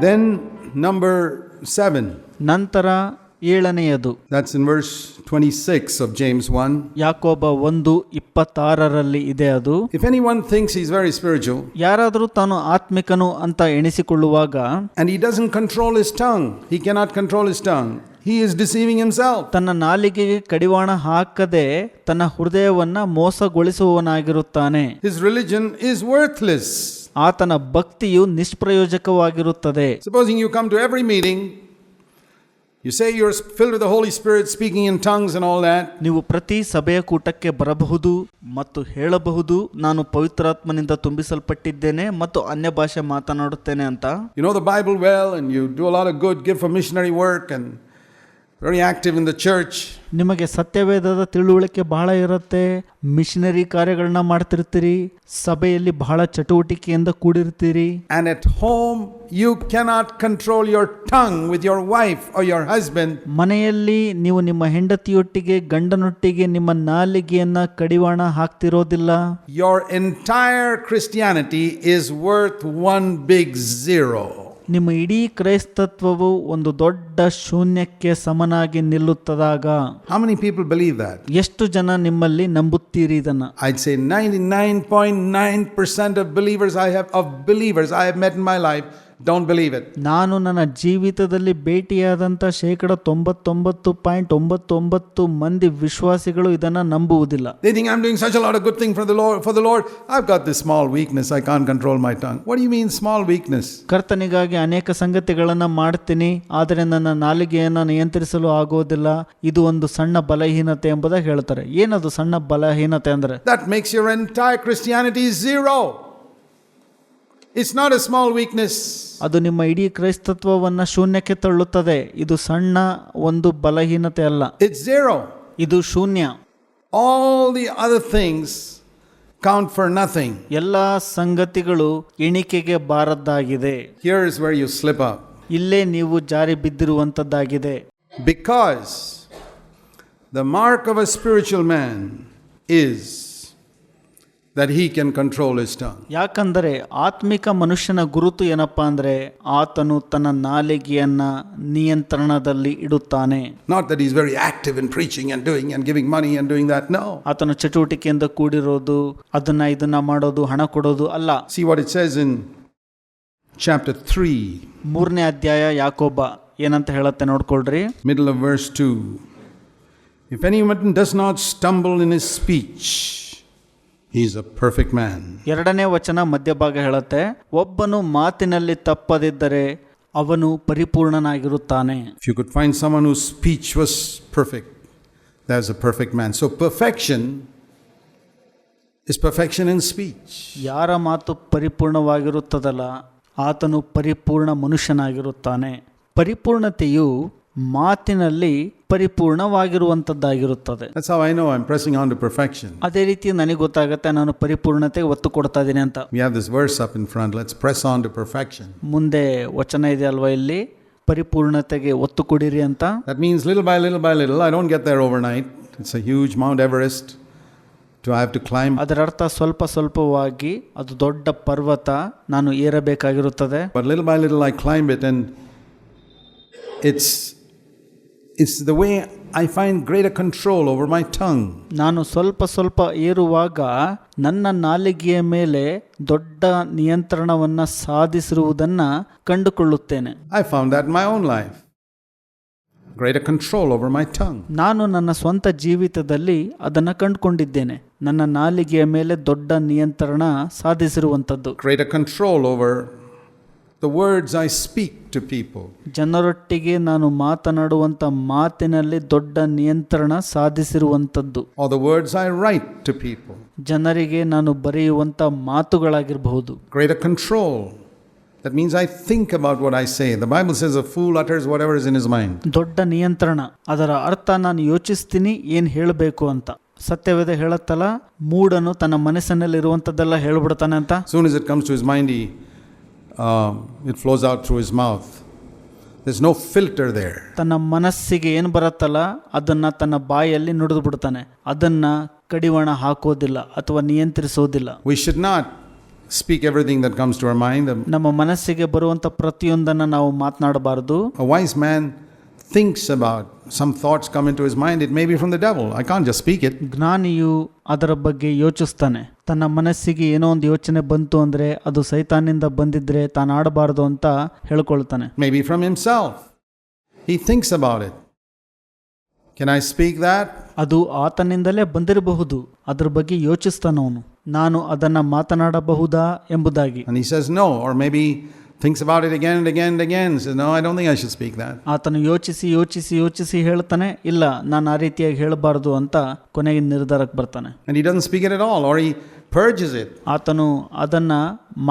Then, number seven. ನಂತರ ಏಳನೆಯದು That's in verse 26 of James 1. ಯಾಕೋಬ ಒಂದು ಇಪ್ಪತ್ತಾರರಲ್ಲಿ ಇದೆ ಅದು If anyone thinks he's very spiritual ಯಾರಾದರೂ ತಾನು ಆತ್ಮಿಕನು ಅಂತ ಎಣಿಸಿಕೊಳ್ಳುವಾಗ and he doesn't control his tongue, he cannot control his tongue, he is deceiving himself. ತನ್ನ ನಾಲಿಗೆಗೆ ಕಡಿವಾಣ ಹಾಕದೆ ತನ್ನ ಹೃದಯವನ್ನ ಮೋಸಗೊಳಿಸುವವನಾಗಿರುತ್ತಾನೆ His religion is worthless. ಆತನ ಭಕ್ತಿಯು ನಿಷ್ಪ್ರಯೋಜಕವಾಗಿರುತ್ತದೆ. Supposing you come to every meeting you say you're filled with the holy Spirit, speaking in tongues and all that, ನೀವು ಪ್ರತಿ ಸಭೆಯ ಕೂಟಕ್ಕೆ ಬರಬಹುದು ಮತ್ತು ಹೇಳಬಹುದು ನಾನು ಪವಿತ್ರಾತ್ಮನಿಂದ ತುಂಬಿಸಲ್ಪಟ್ಟಿದ್ದೇನೆ ಮತ್ತು ಅನ್ಯ ಭಾಷೆ ಮಾತನಾಡುತ್ತೇನೆ ಅಂತ. You know the Bible well, and you do a lot of good, give for missionary work, and very active in the church. ನಿಮಗೆ ಸತ್ಯವೇದದ ತಿಳುವಳಿಕೆ ಬಹಳ ಇರುತ್ತೆ ಮಿಷನರಿ ಕಾರ್ಯಗಳನ್ನ ಮಾಡ್ತಿರ್ತೀರಿ ಸಭೆಯಲ್ಲಿ ಬಹಳ ಚಟುವಟಿಕೆಯಿಂದ ಕೂಡಿರ್ತೀರಿ And at home, you cannot control your tongue with your wife or your husband. ಮನೆಯಲ್ಲಿ ನೀವು ನಿಮ್ಮ ಹೆಂಡತಿಯೊಟ್ಟಿಗೆ ಗಂಡನೊಟ್ಟಿಗೆ ನಿಮ್ಮ ನಾಲಿಗೆಯನ್ನ ಕಡಿವಾಣ ಹಾಕ್ತಿರೋದಿಲ್ಲ Your entire Christianity is worth one big zero. ನಿಮ್ಮ ಇಡೀ ಕ್ರೈಸ್ತತ್ವವು ಒಂದು ದೊಡ್ಡ ಶೂನ್ಯಕ್ಕೆ ಸಮನಾಗಿ ನಿಲ್ಲುತ್ತದಾಗ how many people believe that ಎಷ್ಟು ಜನ ನಿಮ್ಮಲ್ಲಿ ನಂಬುತ್ತೀರಿ ಇದನ್ನ? I say nine nine point nine percent of believers I have of believers I have met my life don't believe it ನಾನು ನನ್ನ ಜೀವಿತದಲ್ಲಿ ಭೇಟಿಯಾದಂಥ ಶೇಕಡ ತೊಂಬತ್ತೊಂಬತ್ತು ಪಾಯಿಂಟ್ ಒಂಬತ್ತೊಂಬತ್ತು ಮಂದಿ ವಿಶ್ವಾಸಿಗಳು ಇದನ್ನ ನಂಬುವುದಿಲ್ಲ They I I'm doing such a lot of good thing for the Lord for the Lord. I've got this small weakness. I can't control my tongue. What do you mean small weakness? ಕರ್ತನಿಗಾಗಿ ಅನೇಕ ಸಂಗತಿಗಳನ್ನು ಮಾಡ್ತೀನಿ ಆದರೆ ನನ್ನ ನಾಲಿಗೆಯನ್ನು ನಿಯಂತ್ರಿಸಲು ಆಗೋದಿಲ್ಲ ಇದು ಒಂದು ಸಣ್ಣ ಬಲಹೀನತೆ ಎಂಬುದಾಗಿ ಹೇಳ್ತಾರೆ ಏನದು ಸಣ್ಣ ಬಲಹೀನತೆ ಅಂದರೆ that makes your entire Christianity zero. It's not a small weakness ಅದು ನಿಮ್ಮ ಇಡೀ ಕ್ರೈಸ್ತತ್ವವನ್ನು ಶೂನ್ಯಕ್ಕೆ ತಳ್ಳುತ್ತದೆ. ಇದು ಸಣ್ಣ ಒಂದು ಬಲಹೀನತೆ ಅಲ್ಲ. It's zero. ಇದು ಶೂನ್ಯ. All the other things count for nothing ಎಲ್ಲ ಸಂಗತಿಗಳು ಎಣಿಕೆಗೆ ಬಾರದ್ದಾಗಿದೆ. Here is where you slip up ಇಲ್ಲೇ ನೀವು ಜಾರಿ ಬಿದ್ದಿರುವಂಥದ್ದಾಗಿದೆ because the mark of a spiritual man is that he can control his tongue. ಯಾಕಂದರೆ ಆತ್ಮಿಕ ಮನುಷ್ಯನ ಗುರುತು ಏನಪ್ಪಾ ಅಂದ್ರೆ ಆತನು ತನ್ನ ನಾಲಿಗೆಯನ್ನ ನಿಯಂತ್ರಣದಲ್ಲಿ ಇಡುತ್ತಾನೆ Not that he's very active in preaching and doing and giving money and doing that. No. ಆತನು ಚಟುವಟಿಕೆಯಿಂದ ಕೂಡಿರೋದು ಅದನ್ನ ಇದನ್ನ ಮಾಡೋದು ಹಣ ಕೊಡೋದು ಅಲ್ಲ See what it says in chapter 3, ಮೂರನೇ ಅಧ್ಯಾಯ ಯಾಕೋಬ ಏನಂತ ಹೇಳತ್ತೆ ನೋಡ್ಕೊಳ್ರಿ middle of verse 2. If anyone does not stumble in his speech, he a perfect man man. ಎರಡನೇ ವಚನ ಮಧ್ಯಭಾಗ ಹೇಳುತ್ತೆ ಒಬ್ಬನು ಮಾತಿನಲ್ಲಿ ತಪ್ಪದಿದ್ದರೆ ಅವನು ಪರಿಪೂರ್ಣನಾಗಿರುತ್ತಾನೆ you could could find someone speech speech perfect perfect, is a perfect man. So perfection is perfection in speech. ಯಾರ ಮಾತು ಪರಿಪೂರ್ಣವಾಗಿರುತ್ತದಲ್ಲ ಆತನು ಪರಿಪೂರ್ಣ ಮನುಷ್ಯನಾಗಿರುತ್ತಾನೆ ಪರಿಪೂರ್ಣತೆಯು ಮಾತಿನಲ್ಲಿ ಪರಿಪೂರ್ಣವಾಗಿರುವಂಥದ್ದಾಗಿರುತ್ತದೆ That's how I know I'm pressing on to perfection. ಅದೇ ರೀತಿ ನನಗೆ ಗೊತ್ತಾಗುತ್ತೆ ನಾನು ಪರಿಪೂರ್ಣತೆಗೆ ಒತ್ತು ಕೊಡ್ತಾ ಇದ್ದೀನಿ ಅಂತ We have this verse up in front. Let's press on to perfection. ಮುಂದೆ ವಚನ ಇದೆ ಅಲ್ವಾ ಇಲ್ಲಿ ಪರಿಪೂರ್ಣತೆಗೆ ಒತ್ತು ಕೊಡಿರಿ ಅಂತ ದಟ್ ಮೀನ್ಸ್ little by ಲಿಲ್ by little. I don't get there overnight. It's a huge Mount Everest to I have to climb. ಅದರ ಅರ್ಥ ಸ್ವಲ್ಪ ಸ್ವಲ್ಪವಾಗಿ ಅದು ದೊಡ್ಡ ಪರ್ವತ ನಾನು ಏರಬೇಕಾಗಿರುತ್ತದೆ But little by little I climb it and it's it's the way I find greater control over my tongue. ನಾನು ಸ್ವಲ್ಪ ಸ್ವಲ್ಪ ಏರುವಾಗ ನನ್ನ ನಾಲಿಗೆಯ ಮೇಲೆ ದೊಡ್ಡ ನಿಯಂತ್ರಣವನ್ನು ಸಾಧಿಸಿರುವುದನ್ನು ಕಂಡುಕೊಳ್ಳುತ್ತೇನೆ I found that in my own life. Greater control over my tongue. ನಾನು ನನ್ನ ಸ್ವಂತ ಜೀವಿತದಲ್ಲಿ ಅದನ್ನು ಕಂಡುಕೊಂಡಿದ್ದೇನೆ ನನ್ನ ನಾಲಿಗೆಯ ಮೇಲೆ ದೊಡ್ಡ ನಿಯಂತ್ರಣ ಸಾಧಿಸಿರುವಂಥದ್ದು Greater control over the words I speak to people. ಜನರೊಟ್ಟಿಗೆ ನಾನು ಮಾತನಾಡುವಂಥ ಮಾತಿನಲ್ಲಿ ದೊಡ್ಡ ನಿಯಂತ್ರಣ ಸಾಧಿಸಿರುವಂಥದ್ದು Or the words I write to people. ಜನರಿಗೆ ನಾನು ಬರೆಯುವಂಥ ಮಾತುಗಳಾಗಿರಬಹುದು Greater control. That means I think about what I say. The Bible says a fool utters whatever is in his mind. ದೊಡ್ಡ ನಿಯಂತ್ರಣ ಅದರ ಅರ್ಥ ನಾನು ಯೋಚಿಸ್ತೀನಿ ಏನು ಹೇಳಬೇಕು ಅಂತ ಸತ್ಯವೇದ ಹೇಳತ್ತಲ್ಲ ಮೂಡನು ತನ್ನ ಮನಸ್ಸಿನಲ್ಲಿರುವಂಥದ್ದೆಲ್ಲ ಹೇಳ್ಬಿಡ್ತಾನೆ ಅಂತ As soon as it comes to his mind, he, um, it flows out through his mouth. There's no filter there. ತನ್ನ ಮನಸ್ಸಿಗೆ ಏನು ಬರುತ್ತಲ್ಲ ಅದನ್ನ ತನ್ನ ಬಾಯಲ್ಲಿ ನುಡಿದು ಬಿಡ್ತಾನೆ ಅದನ್ನ ಕಡಿವಾಣ ಹಾಕೋದಿಲ್ಲ ಅಥವಾ ನಿಯಂತ್ರಿಸೋದಿಲ್ಲ We should not speak everything that comes to our mind. A, ನಮ್ಮ ಮನಸ್ಸಿಗೆ ಬರುವಂಥ ಪ್ರತಿಯೊಂದನ್ನು ನಾವು ಮಾತನಾಡಬಾರದು a wise man thinks about some thoughts come into his mind. It may be from the devil. I can't just speak it. ಜ್ಞಾನಿಯು ಅದರ ಬಗ್ಗೆ ಯೋಚಿಸ್ತಾನೆ ತನ್ನ ಮನಸ್ಸಿಗೆ ಏನೋ ಒಂದು ಯೋಚನೆ ಬಂತು ಅಂದರೆ ಅದು ಸೈತಾನಿಂದ ಬಂದಿದ್ರೆ ತಾನು ಆಡಬಾರ್ದು ಅಂತ ಹೇಳ್ಕೊಳ್ತಾನೆ. Maybe from himself he thinks about it can I speak that? ಅದು ಆತನಿಂದಲೇ ಬಂದಿರಬಹುದು. ಅದ್ರ ಬಗ್ಗೆ ಯೋಚಿಸ್ತಾನವನು. ನಾನು ಅದನ್ನ ಮಾತನಾಡಬಹುದಾ ಎಂಬುದಾಗಿ. And he says no, or maybe thinks about it again and again and again. Says, no, I don't think I should speak that. ಆತನು ಯೋಚಿಸಿ ಯೋಚಿಸಿ ಯೋಚಿಸಿ ಹೇಳ್ತಾನೆ ಇಲ್ಲ ನಾನು ಆ ರೀತಿಯಾಗಿ ಹೇಳಬಾರ್ದು ಅಂತ ಕೊನೆಗೆ ನಿರ್ಧಾರಕ್ಕೆ ಬರ್ತಾನೆ And he doesn't speak it at all, or he purges it. ಆತನು ಅದನ್ನ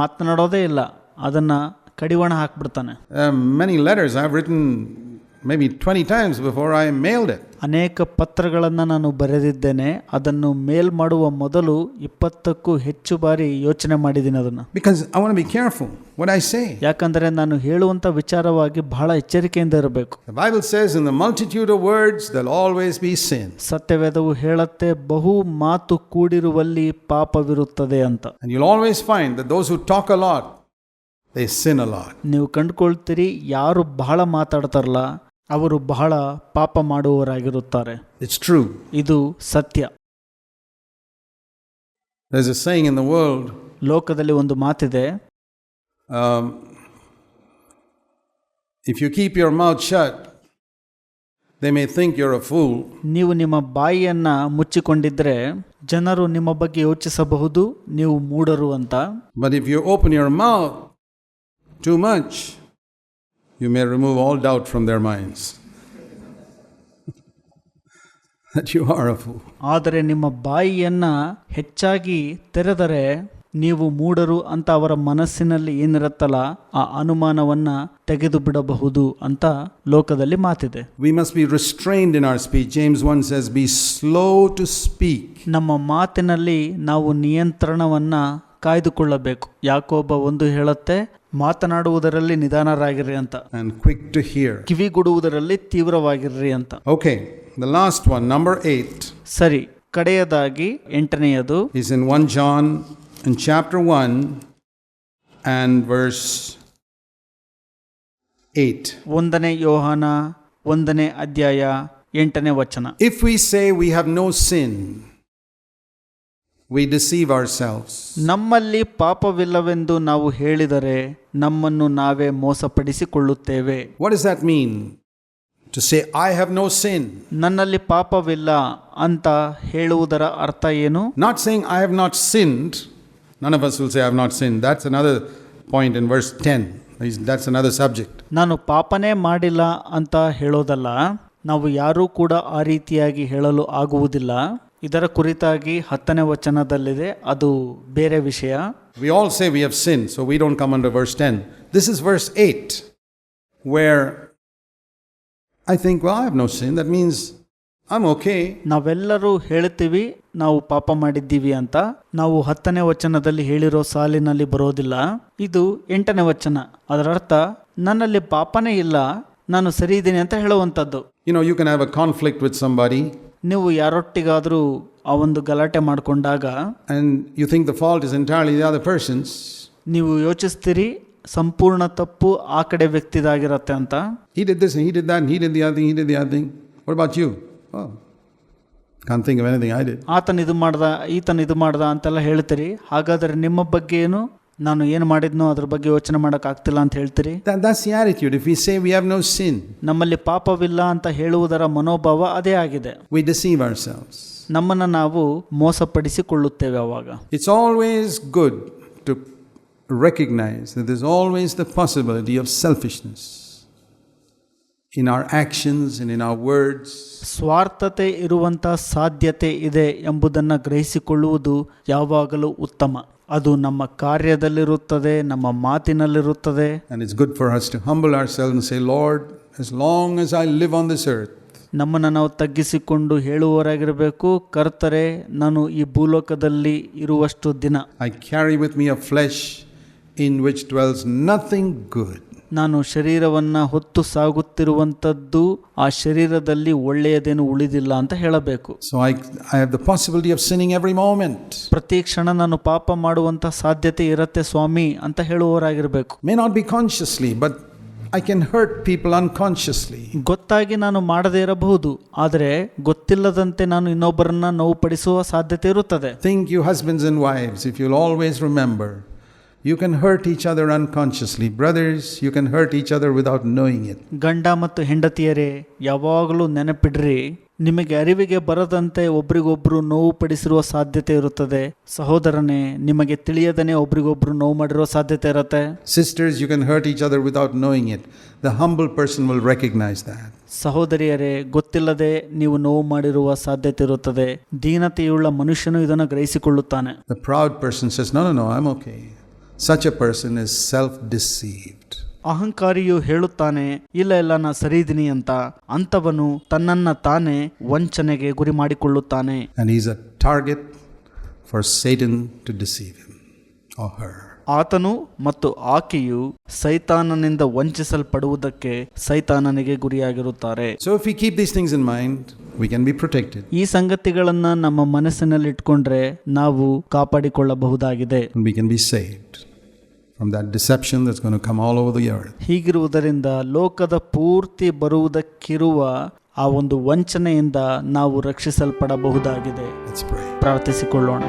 ಮಾತನಾಡೋದೇ ಇಲ್ಲ ಅದನ್ನ ಕಡಿವಾಣ ಹಾಕ್ಬಿಡ್ತಾನೆ Uh, many letters I've written maybe 20 times before I mailed it. ಅನೇಕ ಪತ್ರಗಳನ್ನು ನಾನು ಬರೆದಿದ್ದೇನೆ ಅದನ್ನು ಮೇಲ್ ಮಾಡುವ ಮೊದಲು ಇಪ್ಪತ್ತಕ್ಕೂ ಹೆಚ್ಚು ಬಾರಿ ಯೋಚನೆ ಮಾಡಿದ್ದೀನಿ ಅದನ್ನು because I want be careful what I say. ಯಾಕಂದರೆ ನಾನು ಹೇಳುವಂಥ ವಿಚಾರವಾಗಿ ಬಹಳ ಎಚ್ಚರಿಕೆಯಿಂದ ಇರಬೇಕು Bible says in the multitude of words there'll always be sin. ಸತ್ಯವೇದವು ಹೇಳುತ್ತೆ ಬಹು ಮಾತು ಕೂಡಿರುವಲ್ಲಿ ಪಾಪವಿರುತ್ತದೆ ಅಂತ you always find the those who talk a lot, they sin a lot. ನೀವು ಕಂಡುಕೊಳ್ತೀರಿ ಯಾರು ಬಹಳ ಮಾತಾಡ್ತಾರಲ್ಲ ಅವರು ಬಹಳ ಪಾಪ ಮಾಡುವವರಾಗಿರುತ್ತಾರೆ ಇಟ್ಸ್ ಟ್ರೂ ಇದು ಸತ್ಯ There's a saying in the world ಲೋಕದಲ್ಲಿ ಒಂದು ಮಾತಿದೆ um, if you keep your mouth shut, they may think you're a fool. ನೀವು ನಿಮ್ಮ ಬಾಯಿಯನ್ನು ಮುಚ್ಚಿಕೊಂಡಿದ್ದರೆ ಜನರು ನಿಮ್ಮ ಬಗ್ಗೆ ಯೋಚಿಸಬಹುದು ನೀವು ಮೂಡರು ಅಂತ But if you open your mouth too much, you may remove all doubt from their minds that you are a fool. ಆದರೆ ನಿಮ್ಮ ಬಾಯಿಯನ್ನ ಹೆಚ್ಚಾಗಿ ತೆರೆದರೆ ನೀವು ಮೂಡರು ಅಂತ ಅವರ ಮನಸ್ಸಿನಲ್ಲಿ ಏನಿರುತ್ತಲ್ಲ ಆ ಅನುಮಾನವನ್ನ ತೆಗೆದು ಬಿಡಬಹುದು ಅಂತ ಲೋಕದಲ್ಲಿ ಮಾತಿದೆ we must be restrained in our speech. James 1 says, be slow to speak ನಮ್ಮ ಮಾತಿನಲ್ಲಿ ನಾವು ನಿಯಂತ್ರಣವನ್ನ ಕಾಯ್ದುಕೊಳ್ಳಬೇಕು ಯಾಕೋಬ ಒಂದು ಹೇಳುತ್ತೆ ಮಾತನಾಡುವುದರಲ್ಲಿ ನಿಧಾನರಾಗಿರ್ರಿ ಅಂತ. ಅಂಡ್ ಕ್ವಿಕ್ ಟು ಹಿಯರ್ ಕಿವಿಗುಡುವುದರಲ್ಲಿ ತೀವ್ರವಾಗಿರ್ರಿ ಅಂತ. Okay the last one number 8 ಸರಿ ಕಡೆಯದಾಗಿ ಎಂಟನೆಯದು. Is in 1 John in chapter 1 and verse 8 ಒಂದನೇ ಯೋಹಾನ ಒಂದನೇ ಅಧ್ಯಾಯ ಎಂಟನೇ ವಚನ. If we say we have no sin we deceive ourselves. ನಮ್ಮಲ್ಲಿ ಪಾಪವಿಲ್ಲವೆಂದು ನಾವು ಹೇಳಿದರೆ ನಮ್ಮನ್ನು ನಾವೇ ಮೋಸಪಡಿಸಿಕೊಳ್ಳುತ್ತೇವೆ What does that mean? To say, I have no sin. ನನ್ನಲ್ಲಿ ಪಾಪವಿಲ್ಲ ಅಂತ ಹೇಳುವುದರ ಅರ್ಥ ಏನು Not saying, I have not sinned. None of us will say, I have not sinned. That's another point in verse 10. That's another subject. ನಾನು ಪಾಪನೇ ಮಾಡಿಲ್ಲ ಅಂತ ಹೇಳೋದಲ್ಲ ನಾವು ಯಾರೂ ಕೂಡ ಆ ರೀತಿಯಾಗಿ ಹೇಳಲು ಆಗುವುದಿಲ್ಲ ಇದರ ಕುರಿತಾಗಿ ಹತ್ತನೇ ವಚನದಲ್ಲಿದೆ ಅದು ಬೇರೆ ವಿಷಯ We all say we have sinned, so we don't come under verse 10. This is verse 8, where I think, well, I have no sin. That means I'm okay. ನಾವೆಲ್ಲರೂ ಹೇಳ್ತೀವಿ ನಾವು ಪಾಪ ಮಾಡಿದ್ದೀವಿ ಅಂತ ನಾವು ಹತ್ತನೇ ವಚನದಲ್ಲಿ ಹೇಳಿರೋ ಸಾಲಿನಲ್ಲಿ ಬರೋದಿಲ್ಲ ಇದು ಎಂಟನೇ ವಚನ ಅದರ ಅರ್ಥ ನನ್ನಲ್ಲಿ ಪಾಪನೇ ಇಲ್ಲ ನಾನು ಸರಿ ಇದ್ದೀನಿ ಅಂತ ಹೇಳುವಂಥದ್ದು You know, you can have a conflict with somebody ನೀವು ಯಾರೊಟ್ಟಿಗಾದರೂ ಆ ಒಂದು ಗಲಾಟೆ ಮಾಡಿಕೊಂಡಾಗ and you think the fault is ಎಂಟಾಳಿ ಇದೆ ಆ ದ ಪರ್ಸನ್ಸ್ ನೀವು ಯೋಚಿಸ್ತೀರಿ ಸಂಪೂರ್ಣ ತಪ್ಪು ಆ ಕಡೆ ವ್ಯಕ್ತಿದಾಗಿರತ್ತೆ ಅಂತ? ಹೀರಿದ್ದೆ ಸಿಂಗ್ ಹೀರಿದ್ದ ಹೀರಿದ್ದು ಯಾವ ಥಿಂಗ್ ಹೀರಿದ್ದು ಯಾವ ಥಿಂಗ್ ಒಟ್ ಬಾಚ್ ಯು ಕಾಂತಿಂಗ್ ಆತನ ಇದು ಮಾಡ್ದ ಈತನ ಇದು ಮಾಡ್ದ ಅಂತೆಲ್ಲ ಹೇಳ್ತೀರಿ. ಹಾಗಾದರೆ ನಿಮ್ಮ ಬಗ್ಗೆ ಏನು ನಾನು ಏನು ಮಾಡಿದ್ನೋ ಅದ್ರ ಬಗ್ಗೆ ಯೋಚನೆ ಮಾಡಕ್ ಆಗ್ತಿಲ್ಲ ಅಂತ ಹೇಳ್ತೀರಿ? ಯಾರಿಟ್ಯೂಡ್ if you say we have no sin ನಮ್ಮಲ್ಲಿ ಪಾಪವಿಲ್ಲ ಅಂತ ಹೇಳುವುದರ ಮನೋಭಾವ ಅದೇ ಆಗಿದೆ. ವಿ ಡಿಸೀವ್ ಅವರ್ ನಮ್ಮನ್ನ ನಾವು ಮೋಸಪಡಿಸಿಕೊಳ್ಳುತ್ತೇವೆ ಅವಾಗ. It's always good to recognise that is always the possibility of selfishness in our actions in in our words ಸ್ವಾರ್ಥತೆ ಇರುವಂತಹ ಸಾಧ್ಯತೆ ಇದೆ ಎಂಬುದನ್ನು ಗ್ರಹಿಸಿಕೊಳ್ಳುವುದು ಯಾವಾಗಲೂ ಉತ್ತಮ. ಅದು ನಮ್ಮ ಕಾರ್ಯದಲ್ಲಿರುತ್ತದೆ ನಮ್ಮ ಮಾತಿನಲ್ಲಿರುತ್ತದೆ And it's good for us to humble ourselves and say, Lord, as long as I live on this earth, ನಮ್ಮನ್ನು ನಾವು ತಗ್ಗಿಸಿಕೊಂಡು ಹೇಳುವವರಾಗಿರಬೇಕು ಕರ್ತರೆ ನಾನು ಈ ಭೂಲೋಕದಲ್ಲಿ ಇರುವಷ್ಟು ದಿನ I carry with me a flesh in which dwells nothing good. ನಾನು ಶರೀರವನ್ನು ಹೊತ್ತು ಸಾಗುತ್ತಿರುವಂಥದ್ದು ಆ ಶರೀರದಲ್ಲಿ ಒಳ್ಳೆಯದೇನು ಉಳಿದಿಲ್ಲ ಅಂತ ಹೇಳಬೇಕು. So I I the possibility of sinning every moment ಪ್ರತಿ ಕ್ಷಣ ನಾನು ಪಾಪ ಮಾಡುವಂಥ ಸಾಧ್ಯತೆ ಇರುತ್ತೆ ಸ್ವಾಮಿ ಅಂತ ಹೇಳುವವರಾಗಿರಬೇಕು. May not be consciously but I can hurt people unconsciously ಗೊತ್ತಾಗಿ ನಾನು ಮಾಡದೇ ಇರಬಹುದು ಆದರೆ ಗೊತ್ತಿಲ್ಲದಂತೆ ನಾನು ಇನ್ನೊಬ್ಬರನ್ನ ನೋವು ಪಡಿಸುವ ಸಾಧ್ಯತೆ ಇರುತ್ತದೆ. Think you husbands and wife if you always remember you can hurt each other unconsciously. Brothers, you can hurt each other without knowing it. ಗಂಡ ಮತ್ತು ಹೆಂಡತಿಯರೇ ಯಾವಾಗಲೂ ನೆನಪಿಡ್ರಿ ನಿಮಗೆ ಅರಿವಿಗೆ ಬರದಂತೆ ಒಬ್ರಿಗೊಬ್ರು ನೋವು ಪಡಿಸಿರುವ ಸಾಧ್ಯತೆ ಇರುತ್ತದೆ ಸಹೋದರನೇ ನಿಮಗೆ ತಿಳಿಯದನೆ ಒಬ್ರಿಗೊಬ್ರು ನೋವು ಮಾಡಿರೋ ಸಾಧ್ಯತೆ ಇರತ್ತೆ Sisters, you can hurt each other without knowing it. The humble person will recognize that. ಸಹೋದರಿಯರೇ ಗೊತ್ತಿಲ್ಲದೆ ನೀವು ನೋವು ಮಾಡಿರುವ ಸಾಧ್ಯತೆ ಇರುತ್ತದೆ ದೀನತೆಯುಳ್ಳ ಮನುಷ್ಯನು ಇದನ್ನು ಗ್ರಹಿಸಿಕೊಳ್ಳುತ್ತಾನೆ The proud person says, No, no, no, I'm okay. Such a person is self deceived. ಅಹಂಕಾರಿಯು ಹೇಳುತ್ತಾನೆ ಇಲ್ಲ ಇಲ್ಲ ನಾ ಸರಿದೀನಿ ಅಂತ ಅಂತವನು ತನ್ನನ್ನ ತಾನೇ ವಂಚನೆಗೆ ಗುರಿ ಮಾಡಿಕೊಳ್ಳುತ್ತಾನೆ And is a target for Satan to deceive him or her. ಆತನು ಮತ್ತು ಆಕೆಯು ಸೈತಾನನಿಂದ ವಂಚಿಸಲ್ಪಡುವುದಕ್ಕೆ ಸೈತಾನನಿಗೆ ಗುರಿಯಾಗಿರುತ್ತಾರೆ So if we keep these things in mind, we can be protected. ಈ ಸಂಗತಿಗಳನ್ನ ನಮ್ಮ ಮನಸ್ಸಿನಲ್ಲಿ ಇಟ್ಕೊಂಡ್ರೆ ನಾವು ಕಾಪಾಡಿಕೊಳ್ಳಬಹುದಾಗಿದೆ And we can be saved from that deception that's going to come all over the earth. ಹೀಗಿರುವುದರಿಂದ ಲೋಕದ ಪೂರ್ತಿ ಬರುವುದಕ್ಕಿರುವ ಆ ಒಂದು ವಂಚನೆಯಿಂದ ನಾವು ರಕ್ಷಿಸಲ್ಪಡಬಹುದಾಗಿದೆ Let's pray. ಪ್ರಾರ್ಥಿಸಿಕೊಳ್ಳೋಣ